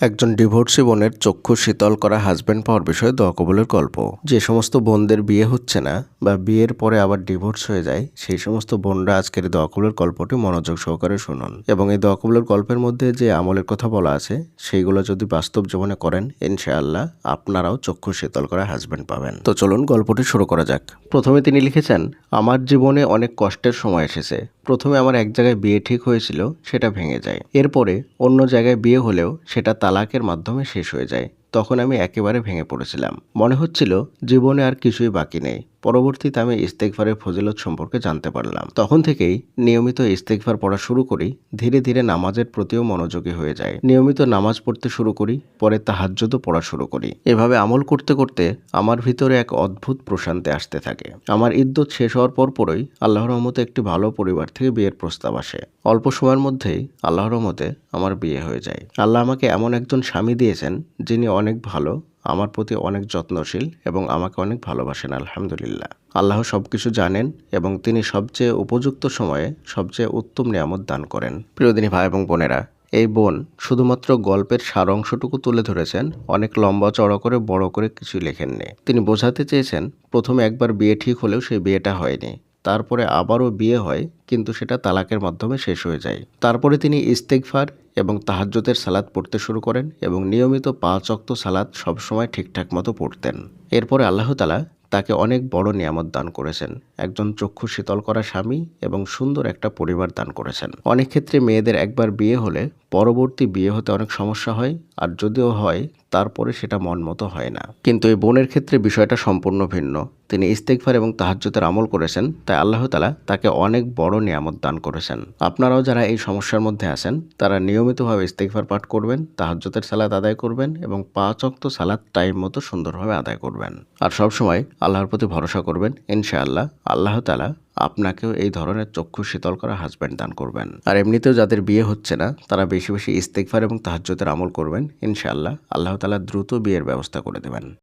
একজন ডিভোর্সি বোনের চক্ষু শীতল করা হাজব্যান্ড পাওয়ার বিষয়ে দোয়া গল্প। যে সমস্ত বোনদের বিয়ে হচ্ছে না বা বিয়ের পরে আবার ডিভোর্স হয়ে যায়, সেই সমস্ত বোনরা আজকের এই দোয়া কবুলের গল্পটি মনোযোগ সহকারে শুনুন। এবং এই দোয়া গল্পের মধ্যে যে আমলের কথা বলা আছে, সেইগুলো যদি বাস্তব জীবনে করেন, ইনশাআল্লাহ আপনারাও চক্ষু শীতল করা হাজব্যান্ড পাবেন। তো চলুন গল্পটি শুরু করা যাক। প্রথমে তিনি লিখেছেন, আমার জীবনে অনেক কষ্টের সময় এসেছে। প্রথমে আমার এক জায়গায় বিয়ে ঠিক হয়েছিল, সেটা ভেঙে যায়। এরপরে অন্য জায়গায় বিয়ে হলেও সেটা তালাকের মাধ্যমে শেষ হয়ে যায়। তখন আমি একেবারে ভেঙে পড়েছিলাম। মনে হচ্ছিল জীবনে আর কিছুই বাকি নেই। পরবর্তীতে আমি ইস্তেকফারের ফজিলত সম্পর্কে জানতে পারলাম। তখন থেকেই নিয়মিত ইস্তেকফার পড়া শুরু করি, ধীরে ধীরে নামাজের প্রতিও মনোযোগী হয়ে যায় নিয়মিত নামাজ পড়তে শুরু করি, পরে তাহাজ্জুদও পড়া শুরু করি। এভাবে আমল করতে করতে আমার ভিতরে এক অদ্ভুত প্রশান্তি আসতে থাকে। আমার ইদ্যুৎ শেষ হওয়ার পর পরই আল্লাহর রহমতে একটি ভালো পরিবার থেকে বিয়ের প্রস্তাব আসে। অল্প সময়ের মধ্যেই আল্লাহর রহমতে আমার বিয়ে হয়ে যায়। আল্লাহ আমাকে এমন একজন স্বামী দিয়েছেন, যিনি অনেক ভালো আমার প্রতি অনেক যত্নশীল এবং আমাকে অনেক ভালোবাসেন, আলহামদুলিল্লাহ। আল্লাহ সব কিছু জানেন এবং তিনি সবচেয়ে উপযুক্ত সময়ে সবচেয়ে উত্তম নিয়ামত দান করেন। প্রিয়দিনী ভাই এবং বোনেরা, এই বোন শুধুমাত্র গল্পের সার অংশটুকু তুলে ধরেছেন, অনেক লম্বা চড়া করে বড় করে কিছু লেখেননি। তিনি বোঝাতে চেয়েছেন, প্রথমে একবার বিয়ে ঠিক হলেও সেই বিয়েটা হয়নি। তারপরে আবারও বিয়ে হয়, কিন্তু সেটা তালাকের মাধ্যমে শেষ হয়ে যায়। তারপরে তিনি ইস্তেকফার এবং তাহাজ্জুদের সালাদ পড়তে শুরু করেন এবং নিয়মিত পাঁচ অক্ত সালাদ সবসময় ঠিকঠাক মতো পড়তেন। এরপরে আল্লাহ তালা তাকে অনেক বড় নিয়ামত দান করেছেন। একজন চক্ষু শীতল করা স্বামী এবং সুন্দর একটা পরিবার দান করেছেন। অনেক ক্ষেত্রে মেয়েদের একবার বিয়ে হলে পরবর্তী বিয়ে হতে অনেক সমস্যা হয়, আর যদিও হয়, তারপরে সেটা মন মতো হয় না। কিন্তু এই বোনের ক্ষেত্রে বিষয়টা সম্পূর্ণ ভিন্ন। তিনি ইস্তেকফার এবং তাহাজ্জুদের আমল করেছেন, তাই আল্লাহ তালা তাকে অনেক বড় নিয়ামত দান করেছেন। আপনারাও যারা এই সমস্যার মধ্যে আছেন, তারা নিয়মিতভাবে ইস্তেকফার পাঠ করবেন, তাহাজ্জুদের সালাদ আদায় করবেন এবং পাঁচ অক্ত সালাদ টাইম মতো সুন্দরভাবে আদায় করবেন। আর সবসময় আল্লাহর প্রতি ভরসা করবেন, ইনশাআল্লাহ আল্লাহ তালা আপনাকেও এই ধরনের চক্ষু শীতল করা হাজব্যান্ড দান করবেন। আর এমনিতেও যাদের বিয়ে হচ্ছে না, তারা বেশি বেশি ইস্তেকফার এবং তাহাজ্জুদের আমল করবেন, ইনশাআল্লাহ আল্লাহ তালা দ্রুত বিয়ের ব্যবস্থা করে দেবেন।